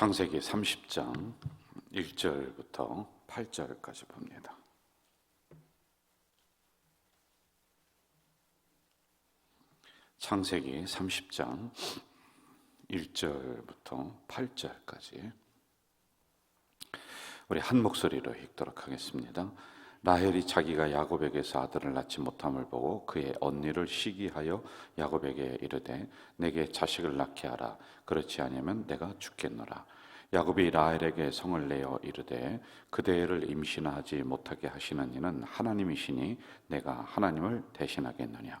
창세기 30장 1절부터 8절까지 봅니다. 창세기 30장 1절부터 8절까지 우리 한 목소리로 읽도록 하겠습니다. 라헬이 자기가 야곱에게서 아들을 낳지 못함을 보고 그의 언니를 시기하여 야곱에게 이르되 내게 자식을 낳게 하라. 그렇지 아니하면 내가 죽겠노라. 야곱이 라헬에게 성을 내어 이르되 그대를 임신하지 못하게 하시는 이는 하나님이시니 내가 하나님을 대신하겠느냐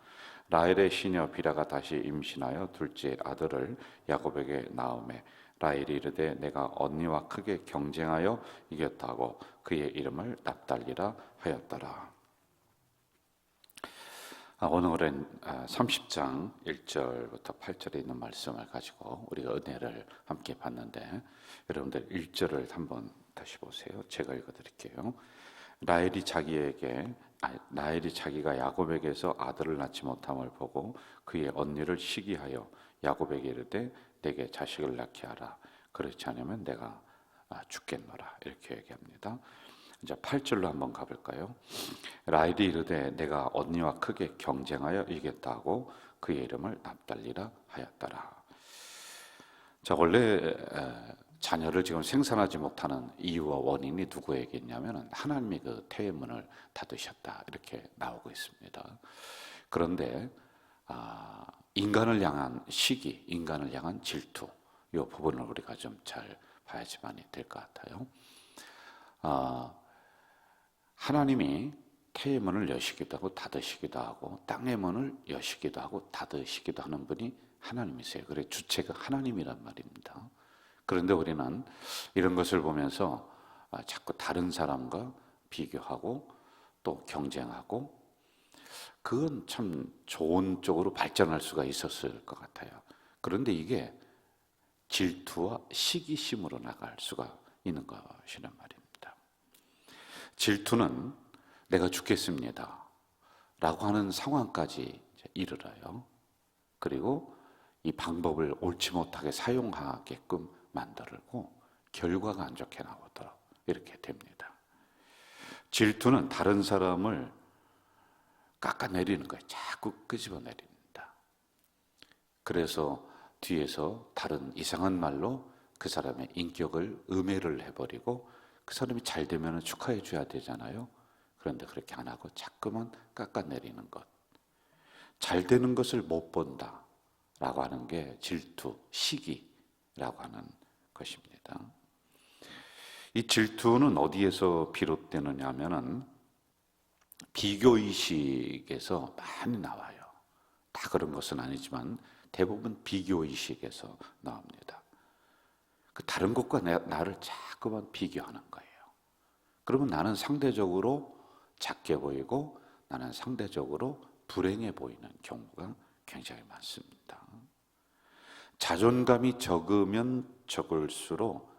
라헬의 시녀 비라가 다시 임신하여 둘째 아들을 야곱에게 낳음에 라헬이 이르되 내가 언니와 크게 경쟁하여 이겼다고 그의 이름을 납달리라 하였더라. 아, 오늘은 30장 1절부터 8절에 있는 말씀을 가지고 우리가 은혜를 함께 봤는데 여러분들 1절을 한번 다시 보세요. 제가 읽어드릴게요. 라헬이 자기에게 라헬이 자기가 야곱에게서 아들을 낳지 못함을 보고 그의 언니를 시기하여 야곱에게 이르되 내게 자식을 낳게 하라. 그렇지 않으면 내가 아, 죽겠노라. 이렇게 얘기합니다. 이제 8절로 한번 가볼까요? 라헬이 이르되 내가 언니와 크게 경쟁하여 이겼다고 그의 이름을 납달리라 하였더라. 자 원래 자녀를 지금 생산하지 못하는 이유와 원인이 누구에게 있냐면 하나님이 그 태문을 닫으셨다 이렇게 나오고 있습니다. 그런데 아, 인간을 향한 시기, 인간을 향한 질투 이 부분을 우리가 좀 잘 봐야지만이 될 것 같아요. 아, 하나님이 태의 문을 여시기도 하고 닫으시기도 하고 땅의 문을 여시기도 하고 닫으시기도 하는 분이 하나님이세요. 그래 주체가 하나님이란 말입니다. 그런데 우리는 이런 것을 보면서 아, 자꾸 다른 사람과 비교하고 또 경쟁하고 그건 참 좋은 쪽으로 발전할 수가 있었을 것 같아요. 그런데 이게 질투와 시기심으로 나갈 수가 있는 것이란 말입니다. 질투는 내가 죽겠습니다. 라고 하는 상황까지 이르러요. 그리고 이 방법을 옳지 못하게 사용하게끔 만들고 결과가 안 좋게 나오도록 이렇게 됩니다. 질투는 다른 사람을 깎아내리는 거예요. 자꾸 끄집어내립니다. 그래서 뒤에서 다른 이상한 말로 그 사람의 인격을 음해를 해버리고 그 사람이 잘 되면 축하해 줘야 되잖아요. 그런데 그렇게 안 하고 자꾸만 깎아내리는 것. 잘 되는 것을 못 본다. 라고 하는 게 질투, 시기라고 하는 것입니다. 이 질투는 어디에서 비롯되느냐 하면은 비교의식에서 많이 나와요. 다 그런 것은 아니지만 대부분 비교의식에서 나옵니다. 그 다른 것과 내, 나를 자꾸만 비교하는 거예요. 그러면 나는 상대적으로 작게 보이고 나는 상대적으로 불행해 보이는 경우가 굉장히 많습니다. 자존감이 적으면 적을수록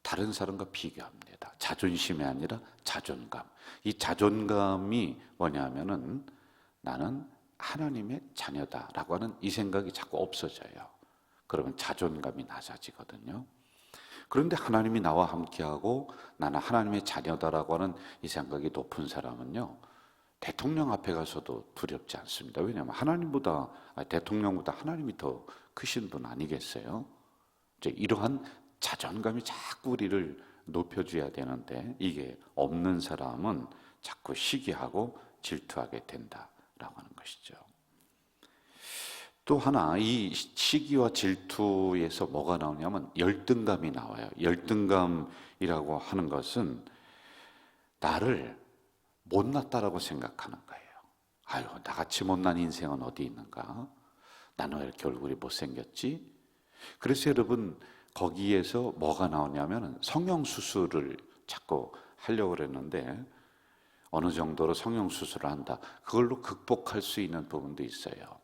다른 사람과 비교합니다. 자존심이 아니라 자존감. 이 자존감이 뭐냐면은 나는 하나님의 자녀다라고 하는 이 생각이 자꾸 없어져요. 그러면 자존감이 낮아지거든요. 그런데 하나님이 나와 함께하고 나는 하나님의 자녀다라고 하는 이 생각이 높은 사람은요, 대통령 앞에 가서도 두렵지 않습니다. 왜냐하면 하나님보다, 대통령보다 하나님이 더 크신 분 아니겠어요? 이제 이러한 자존감이 자꾸 우리를 높여줘야 되는데 이게 없는 사람은 자꾸 시기하고 질투하게 된다라고 하는 것이죠. 또 하나 이 시기와 질투에서 뭐가 나오냐면 열등감이 나와요. 열등감이라고 하는 것은 나를 못났다라고 생각하는 거예요. 아유, 나같이 못난 인생은 어디 있는가? 나는 왜 이렇게 얼굴이 못생겼지? 그래서 여러분 거기에서 뭐가 나오냐면 성형 수술을 자꾸 하려고 그랬는데 어느 정도로 성형 수술을 한다. 그걸로 극복할 수 있는 부분도 있어요.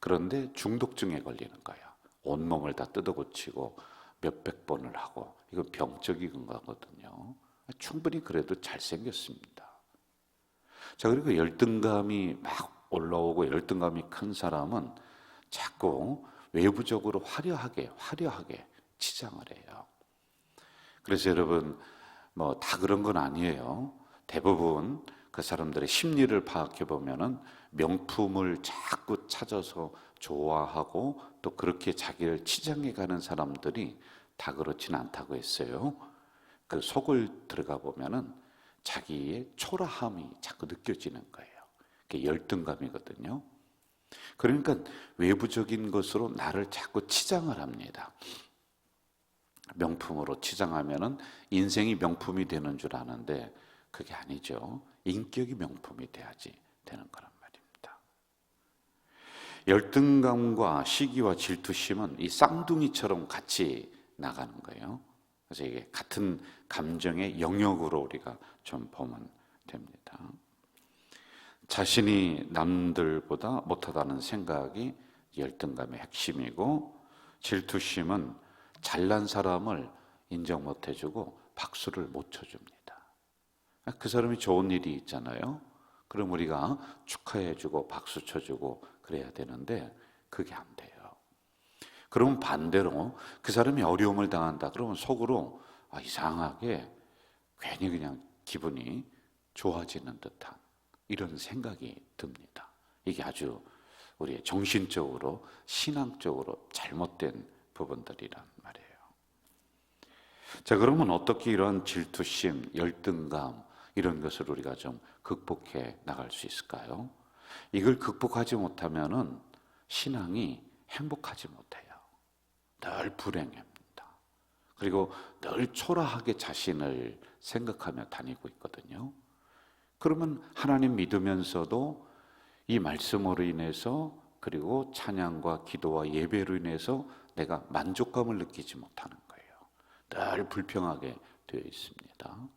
그런데 중독증에 걸리는 거예요. 온몸을 다 뜯어고치고 몇백 번을 하고 이거 병적인 거거든요. 충분히 그래도 잘생겼습니다. 자, 그리고 열등감이 막 올라오고 열등감이 큰 사람은 자꾸 외부적으로 화려하게, 화려하게 치장을 해요. 그래서 여러분, 뭐 다 그런 건 아니에요. 대부분 그 사람들의 심리를 파악해 보면은 명품을 자꾸 찾아서 좋아하고 또 그렇게 자기를 치장해 가는 사람들이 다 그렇진 않다고 했어요. 그 속을 들어가 보면은 자기의 초라함이 자꾸 느껴지는 거예요. 그게 열등감이거든요. 그러니까 외부적인 것으로 나를 자꾸 치장을 합니다. 명품으로 치장하면은 인생이 명품이 되는 줄 아는데 그게 아니죠. 인격이 명품이 돼야지 되는 거란 말입니다. 열등감과 시기와 질투심은 이 쌍둥이처럼 같이 나가는 거예요. 그래서 이게 같은 감정의 영역으로 우리가 좀 보면 됩니다. 자신이 남들보다 못하다는 생각이 열등감의 핵심이고 질투심은 잘난 사람을 인정 못 해주고 박수를 못 쳐줍니다. 그 사람이 좋은 일이 있잖아요. 그럼 우리가 축하해주고 박수 쳐주고 그래야 되는데 그게 안 돼요. 그러면 반대로 그 사람이 어려움을 당한다. 그러면 속으로 아, 이상하게 괜히 그냥 기분이 좋아지는 듯한 이런 생각이 듭니다. 이게 아주 우리의 정신적으로 신앙적으로 잘못된 부분들이란 말이에요. 자, 그러면 어떻게 이런 질투심, 열등감 이런 것을 우리가 좀 극복해 나갈 수 있을까요? 이걸 극복하지 못하면은 신앙이 행복하지 못해요. 늘 불행합니다. 그리고 늘 초라하게 자신을 생각하며 다니고 있거든요. 그러면 하나님 믿으면서도 이 말씀으로 인해서 그리고 찬양과 기도와 예배로 인해서 내가 만족감을 느끼지 못하는 거예요. 늘 불평하게 되어 있습니다.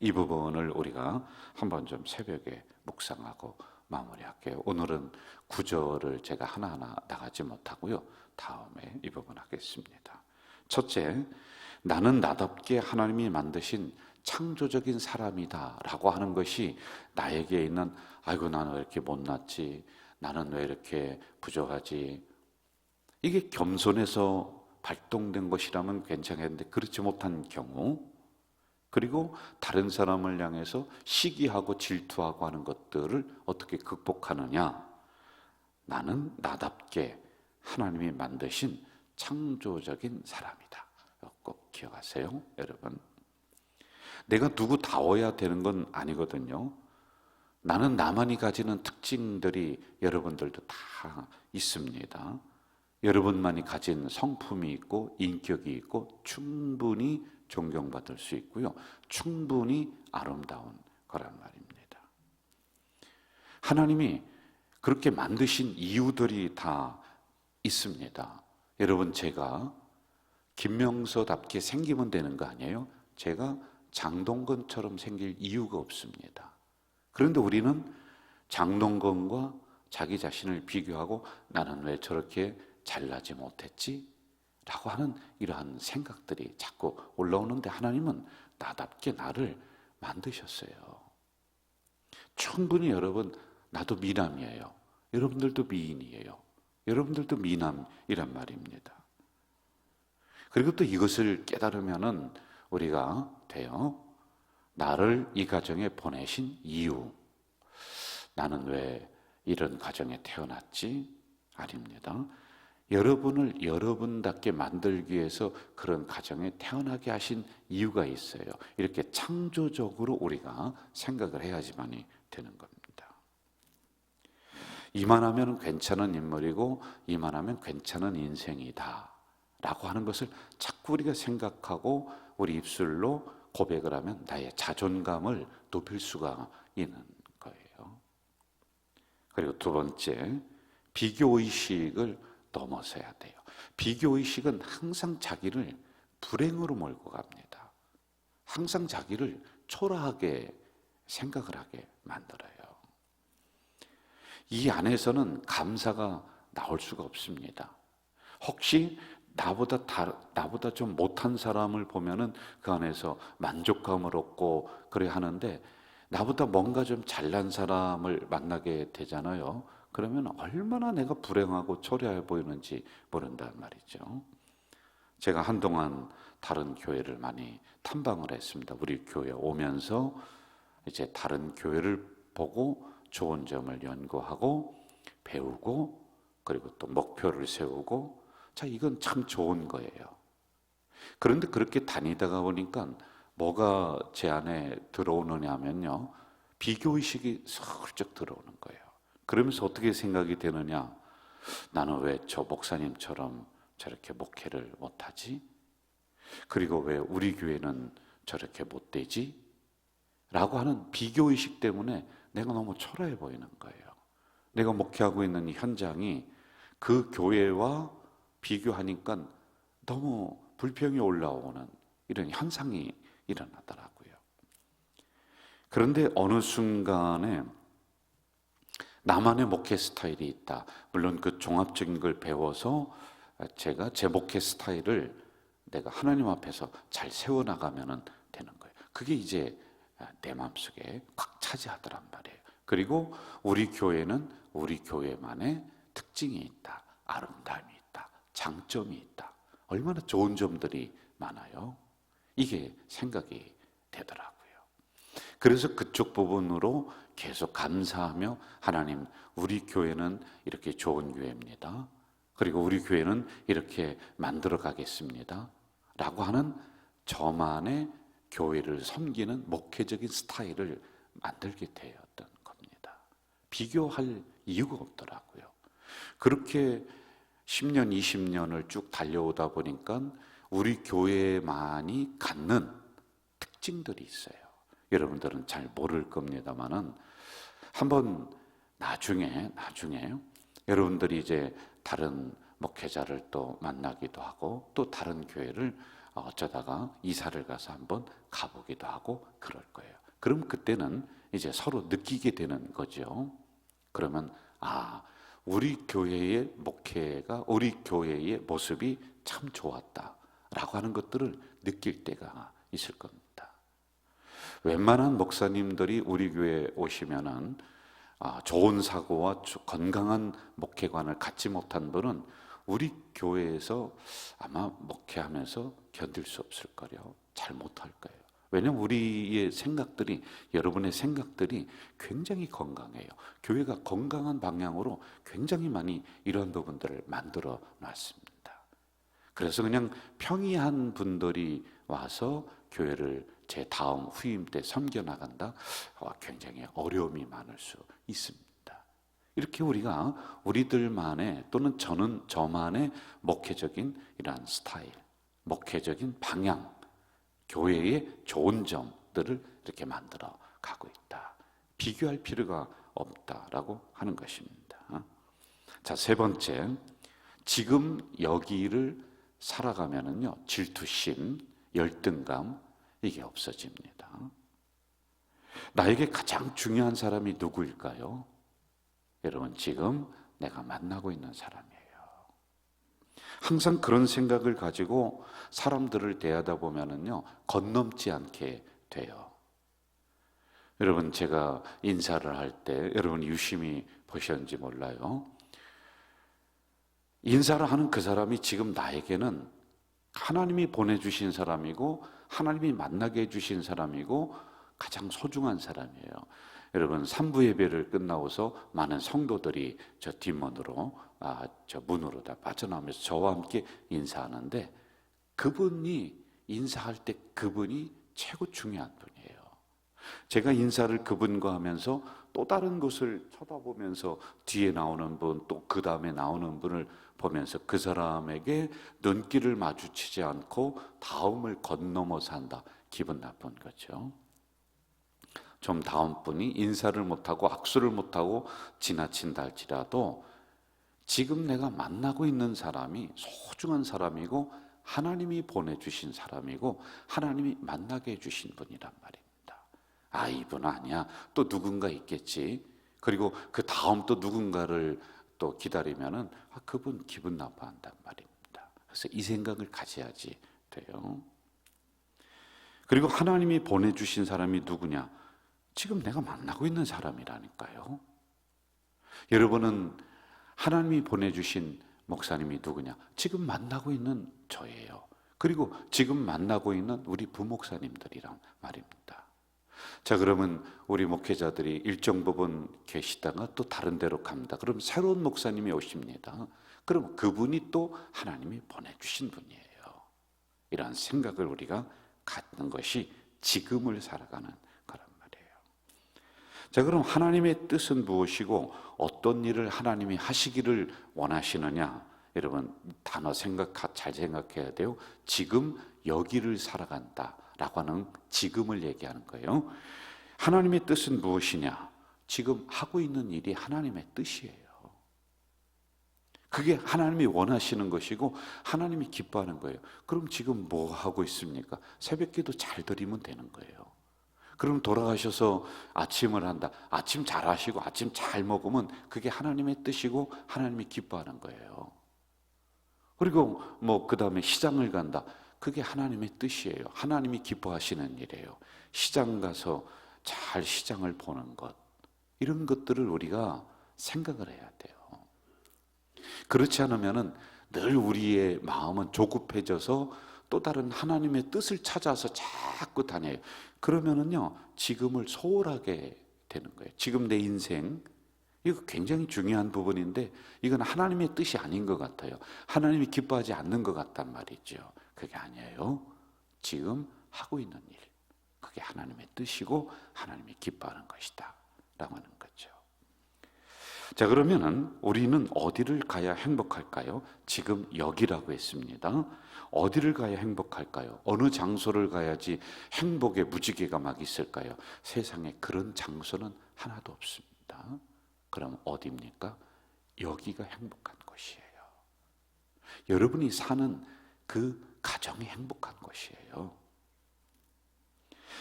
이 부분을 우리가 한번 좀 새벽에 묵상하고 마무리할게요. 오늘은 구절을 제가 하나하나 나가지 못하고요. 다음에 이 부분 하겠습니다. 첫째, 나는 나답게 하나님이 만드신 창조적인 사람이다 라고 하는 것이 나에게 있는 아이고 나는 왜 이렇게 못났지? 나는 왜 이렇게 부족하지? 이게 겸손해서 발동된 것이라면 괜찮겠는데 그렇지 못한 경우 그리고 다른 사람을 향해서 시기하고 질투하고 하는 것들을 어떻게 극복하느냐? 나는 나답게 하나님이 만드신 창조적인 사람이다. 꼭 기억하세요, 여러분. 내가 누구 다워야 되는 건 아니거든요. 나는 나만이 가지는 특징들이 여러분들도 다 있습니다. 여러분만이 가진 성품이 있고 인격이 있고 충분히 존경받을 수 있고요. 충분히 아름다운 거란 말입니다. 하나님이 그렇게 만드신 이유들이 다 있습니다. 여러분, 제가 김명서답게 생기면 되는 거 아니에요? 제가 장동건처럼 생길 이유가 없습니다. 그런데 우리는 장동건과 자기 자신을 비교하고 나는 왜 저렇게 잘나지 못했지? 라고 하는 이러한 생각들이 자꾸 올라오는데 하나님은 나답게 나를 만드셨어요. 충분히 여러분, 나도 미남이에요. 여러분들도 미인이에요. 여러분들도 미남이란 말입니다. 그리고 또 이것을 깨달으면은 우리가 돼요. 나를 이 가정에 보내신 이유. 나는 왜 이런 가정에 태어났지? 아닙니다. 여러분을 여러분답게 만들기 위해서 그런 가정에 태어나게 하신 이유가 있어요. 이렇게 창조적으로 우리가 생각을 해야지만이 되는 겁니다. 이만하면 괜찮은 인물이고 이만하면 괜찮은 인생이다. 라고 하는 것을 자꾸 우리가 생각하고 우리 입술로 고백을 하면 나의 자존감을 높일 수가 있는 거예요. 그리고 두 번째, 비교의식을 넘어서야 돼요. 비교 의식은 항상 자기를 불행으로 몰고 갑니다. 항상 자기를 초라하게 생각을 하게 만들어요. 이 안에서는 감사가 나올 수가 없습니다. 혹시 나보다 다, 나보다 좀 못한 사람을 보면은 그 안에서 만족감을 얻고 그래 하는데 나보다 뭔가 좀 잘난 사람을 만나게 되잖아요. 그러면 얼마나 내가 불행하고 초라해 보이는지 모른단 말이죠. 제가 한동안 다른 교회를 많이 탐방을 했습니다. 우리 교회 오면서 이제 다른 교회를 보고 좋은 점을 연구하고 배우고 그리고 또 목표를 세우고 자 이건 참 좋은 거예요. 그런데 그렇게 다니다가 보니까 뭐가 제 안에 들어오느냐면요 비교 의식이 슬쩍 들어오는 거예요. 그러면서 어떻게 생각이 되느냐? 나는 왜 저 목사님처럼 저렇게 목회를 못하지? 그리고 왜 우리 교회는 저렇게 못되지? 라고 하는 비교 의식 때문에 내가 너무 초라해 보이는 거예요. 내가 목회하고 있는 이 현장이 그 교회와 비교하니까 너무 불평이 올라오는 이런 현상이 일어나더라고요. 그런데 어느 순간에 나만의 목회 스타일이 있다. 물론 그 종합적인 걸 배워서 제가 제 목회 스타일을 내가 하나님 앞에서 잘 세워나가면 되는 거예요. 그게 이제 내 마음속에 꽉 차지하더란 말이에요. 그리고 우리 교회는 우리 교회만의 특징이 있다. 아름다움이. 장점이 있다. 얼마나 좋은 점들이 많아요. 이게 생각이 되더라고요. 그래서 그쪽 부분으로 계속 감사하며 하나님, 우리 교회는 이렇게 좋은 교회입니다. 그리고 우리 교회는 이렇게 만들어 가겠습니다. 라고 하는 저만의 교회를 섬기는 목회적인 스타일을 만들게 되었던 겁니다. 비교할 이유가 없더라고요. 그렇게 10년, 20년을 쭉 달려오다 보니까 우리 교회만이 갖는 특징들이 있어요. 여러분들은 잘 모를 겁니다만은 한번 나중에 나중에 여러분들이 이제 다른 목회자를 또 만나기도 하고 또 다른 교회를 어쩌다가 이사를 가서 한번 가보기도 하고 그럴 거예요. 그럼 그때는 이제 서로 느끼게 되는 거죠. 그러면 아 우리 교회의 목회가 우리 교회의 모습이 참 좋았다라고 하는 것들을 느낄 때가 있을 겁니다. 웬만한 목사님들이 우리 교회 오시면은 아, 좋은 사고와 건강한 목회관을 갖지 못한 분은 우리 교회에서 아마 목회하면서 견딜 수 없을 거요. 잘 못할 거예요. 왜냐면 우리의 생각들이 여러분의 생각들이 굉장히 건강해요. 교회가 건강한 방향으로 굉장히 많이 이런 부분들을 만들어 놨습니다. 그래서 그냥 평이한 분들이 와서 교회를 제 다음 후임 때 섬겨 나간다. 어, 굉장히 어려움이 많을 수 있습니다. 이렇게 우리가 우리들만의 또는 저는 저만의 목회적인 이러한 스타일, 목회적인 방향, 교회의 좋은 점들을 이렇게 만들어 가고 있다. 비교할 필요가 없다라고 하는 것입니다. 자, 세 번째. 지금 여기를 살아가면은요, 질투심, 열등감, 이게 없어집니다. 나에게 가장 중요한 사람이 누구일까요? 여러분, 지금 내가 만나고 있는 사람이에요. 항상 그런 생각을 가지고 사람들을 대하다 보면은요, 건넘지 않게 돼요. 여러분, 제가 인사를 할 때, 여러분 유심히 보셨는지 몰라요. 인사를 하는 그 사람이 지금 나에게는 하나님이 보내주신 사람이고 하나님이 만나게 해주신 사람이고 가장 소중한 사람이에요. 여러분 3부 예배를 끝나고서 많은 성도들이 저 뒷문으로 아, 저 문으로 다 빠져나오면서 저와 함께 인사하는데 그분이 인사할 때 그분이 최고 중요한 분이에요. 제가 인사를 그분과 하면서 또 다른 곳을 쳐다보면서 뒤에 나오는 분, 또 그 다음에 나오는 분을 보면서 그 사람에게 눈길을 마주치지 않고 다음을 건너서 한다. 기분 나쁜 거죠. 좀 다음 분이 인사를 못하고 악수를 못하고 지나친다 할지라도 지금 내가 만나고 있는 사람이 소중한 사람이고 하나님이 보내주신 사람이고 하나님이 만나게 해주신 분이란 말입니다. 아, 이분 아니야. 또 누군가 있겠지. 그리고 그 다음 또 누군가를 또 기다리면은 아, 그분 기분 나빠한단 말입니다. 그래서 이 생각을 가져야지 돼요. 그리고 하나님이 보내주신 사람이 누구냐? 지금 내가 만나고 있는 사람이라니까요. 여러분은 하나님이 보내주신 목사님이 누구냐? 지금 만나고 있는 저예요. 그리고 지금 만나고 있는 우리 부목사님들이란 말입니다. 자, 그러면 우리 목회자들이 일정 부분 계시다가 또 다른 데로 갑니다. 그럼 새로운 목사님이 오십니다. 그럼 그분이 또 하나님이 보내주신 분이에요. 이러한 생각을 우리가 갖는 것이 지금을 살아가는. 자, 그럼 하나님의 뜻은 무엇이고 어떤 일을 하나님이 하시기를 원하시느냐? 여러분, 단어 생각, 잘 생각해야 돼요. 지금 여기를 살아간다 라고 하는 지금을 얘기하는 거예요. 하나님의 뜻은 무엇이냐? 지금 하고 있는 일이 하나님의 뜻이에요. 그게 하나님이 원하시는 것이고 하나님이 기뻐하는 거예요. 그럼 지금 뭐 하고 있습니까? 새벽 기도 잘 드리면 되는 거예요. 그럼 돌아가셔서 아침을 한다. 아침 잘 하시고 아침 잘 먹으면 그게 하나님의 뜻이고 하나님이 기뻐하는 거예요. 그리고 뭐 그다음에 시장을 간다. 그게 하나님의 뜻이에요. 하나님이 기뻐하시는 일이에요. 시장 가서 잘 시장을 보는 것. 이런 것들을 우리가 생각을 해야 돼요. 그렇지 않으면은 늘 우리의 마음은 조급해져서 또 다른 하나님의 뜻을 찾아서 자꾸 다녀요. 그러면은요, 지금을 소홀하게 되는 거예요. 지금 내 인생, 이거 굉장히 중요한 부분인데, 이건 하나님의 뜻이 아닌 것 같아요. 하나님이 기뻐하지 않는 것 같단 말이죠. 그게 아니에요. 지금 하고 있는 일. 그게 하나님의 뜻이고, 하나님이 기뻐하는 것이다. 라고 하는 거죠. 자, 그러면은 우리는 어디를 가야 행복할까요? 지금 여기라고 했습니다. 어디를 가야 행복할까요? 어느 장소를 가야지 행복의 무지개가 막 있을까요? 세상에 그런 장소는 하나도 없습니다. 그럼 어디입니까? 여기가 행복한 곳이에요. 여러분이 사는 그 가정이 행복한 곳이에요.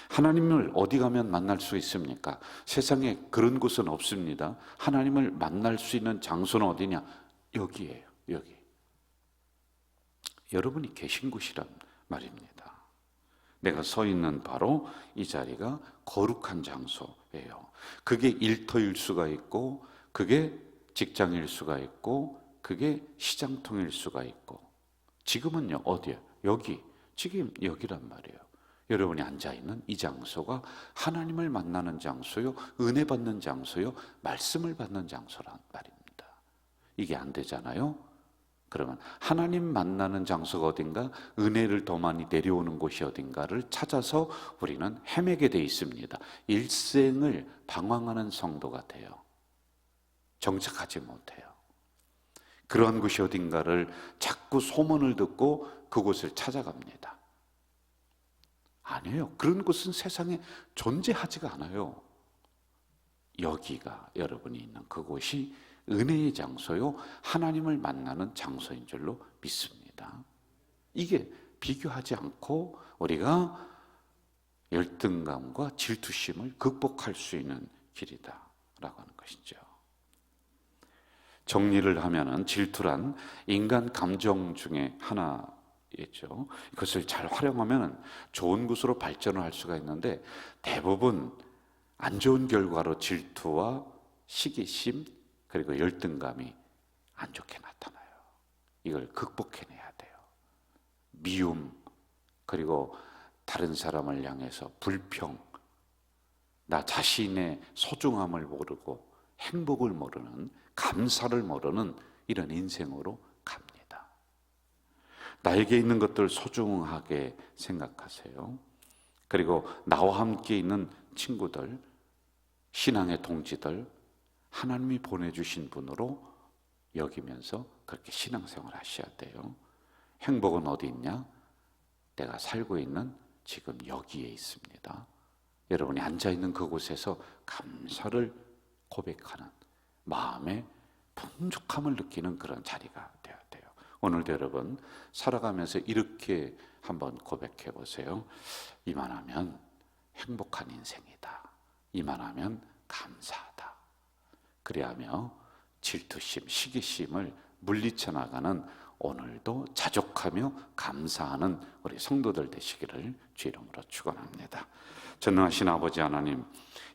하나님을 어디 가면 만날 수 있습니까? 세상에 그런 곳은 없습니다. 하나님을 만날 수 있는 장소는 어디냐? 여기에요. 여기. 여러분이 계신 곳이란 말입니다. 내가 서 있는 바로 이 자리가 거룩한 장소예요. 그게 일터일 수가 있고, 그게 직장일 수가 있고, 그게 시장통일 수가 있고. 지금은요, 어디야? 여기. 지금 여기란 말이에요. 여러분이 앉아 있는 이 장소가 하나님을 만나는 장소요, 은혜 받는 장소요, 말씀을 받는 장소란 말입니다. 이게 안 되잖아요. 그러면 하나님 만나는 장소가 어딘가, 은혜를 더 많이 내려오는 곳이 어딘가를 찾아서 우리는 헤매게 돼 있습니다. 일생을 방황하는 성도가 돼요. 정착하지 못해요. 그런 곳이 어딘가를 자꾸 소문을 듣고 그곳을 찾아갑니다. 아니에요. 그런 곳은 세상에 존재하지가 않아요. 여기가 여러분이 있는 그곳이 은혜의 장소요, 하나님을 만나는 장소인 줄로 믿습니다. 이게 비교하지 않고 우리가 열등감과 질투심을 극복할 수 있는 길이다라고 하는 것이죠. 정리를 하면은 질투란 인간 감정 중에 하나 있죠. 그것을 잘 활용하면 좋은 곳으로 발전을 할 수가 있는데 대부분 안 좋은 결과로 질투와 시기심 그리고 열등감이 안 좋게 나타나요. 이걸 극복해내야 돼요. 미움 그리고 다른 사람을 향해서 불평 나 자신의 소중함을 모르고 행복을 모르는 감사를 모르는 이런 인생으로 나에게 있는 것들 소중하게 생각하세요. 그리고 나와 함께 있는 친구들, 신앙의 동지들, 하나님이 보내주신 분으로 여기면서 그렇게 신앙생활 하셔야 돼요. 행복은 어디 있냐? 내가 살고 있는 지금 여기에 있습니다. 여러분이 앉아 있는 그곳에서 감사를 고백하는 마음의 풍족함을 느끼는 그런 자리가 돼요. 오늘도 여러분 살아가면서 이렇게 한번 고백해 보세요. 이만하면 행복한 인생이다. 이만하면 감사하다. 그리하며 질투심, 시기심을 물리쳐 나가는 오늘도 자족하며 감사하는 우리 성도들 되시기를 주 이름으로 축원합니다. 전능하신 아버지 하나님,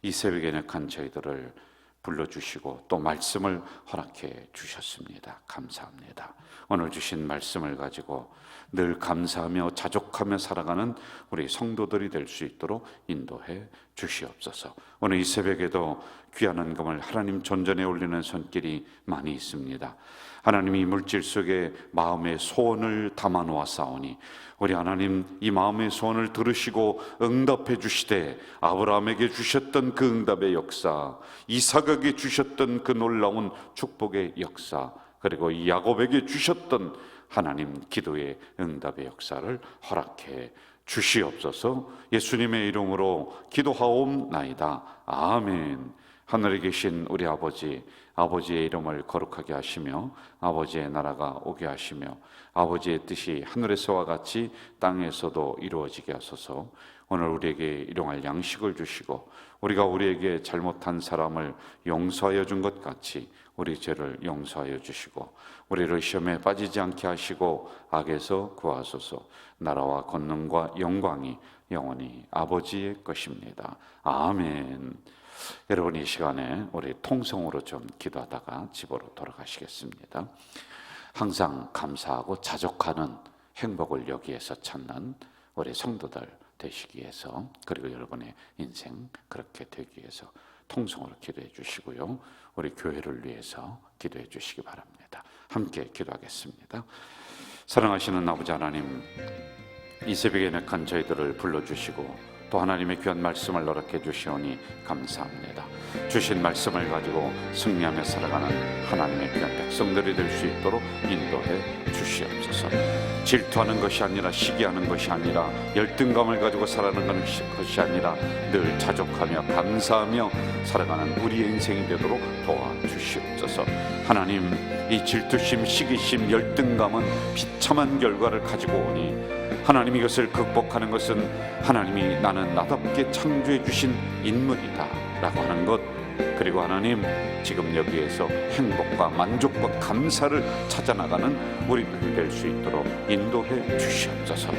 이 새벽에 nek한 저희들을 불러주시고 또 말씀을 허락해 주셨습니다. 감사합니다. 오늘 주신 말씀을 가지고 늘 감사하며 자족하며 살아가는 우리 성도들이 될 수 있도록 인도해 주시옵소서. 오늘 이 새벽에도 귀한 헌금을 하나님 존전에 올리는 손길이 많이 있습니다. 하나님이 물질 속에 마음의 소원을 담아 놓았사오니 우리 하나님 이 마음의 소원을 들으시고 응답해 주시되 아브라함에게 주셨던 그 응답의 역사, 이삭에게 주셨던 그 놀라운 축복의 역사, 그리고 이 야곱에게 주셨던 하나님 기도의 응답의 역사를 허락해 주시옵소서. 예수님의 이름으로 기도하옵나이다. 아멘. 하늘에 계신 우리 아버지, 아버지의 이름을 거룩하게 하시며 아버지의 나라가 오게 하시며 아버지의 뜻이 하늘에서와 같이 땅에서도 이루어지게 하소서. 오늘 우리에게 일용할 양식을 주시고 우리가 우리에게 잘못한 사람을 용서하여 준 것 같이 우리 죄를 용서하여 주시고 우리를 시험에 빠지지 않게 하시고 악에서 구하소서. 나라와 권능과 영광이 영원히 아버지의 것입니다. 아멘. 여러분 이 시간에 우리 통성으로 좀 기도하다가 집으로 돌아가시겠습니다. 항상 감사하고 자족하는 행복을 여기에서 찾는 우리 성도들 되시기 위해서 그리고 여러분의 인생 그렇게 되기 위해서 통성으로 기도해 주시고요. 우리 교회를 위해서 기도해 주시기 바랍니다. 함께 기도하겠습니다. 사랑하시는 아버지 하나님, 이 새벽에 nek한 저희들을 불러주시고 또 하나님의 귀한 말씀을 허락해 주시오니 감사합니다. 주신 말씀을 가지고 승리하며 살아가는 하나님의 귀한 백성들이 될 수 있도록 인도해 주시옵소서. 질투하는 것이 아니라 시기하는 것이 아니라 열등감을 가지고 살아가는 것이 아니라 늘 자족하며 감사하며 살아가는 우리의 인생이 되도록 도와주시옵소서. 하나님 이 질투심, 시기심, 열등감은 비참한 결과를 가지고 오니 하나님 이것을 극복하는 것은 하나님이 나는 나답게 창조해 주신 인물이다 라고 하는 것. 그리고 하나님 지금 여기에서 행복과 만족과 감사를 찾아 나가는 우리들 될 수 있도록 인도해 주시옵소서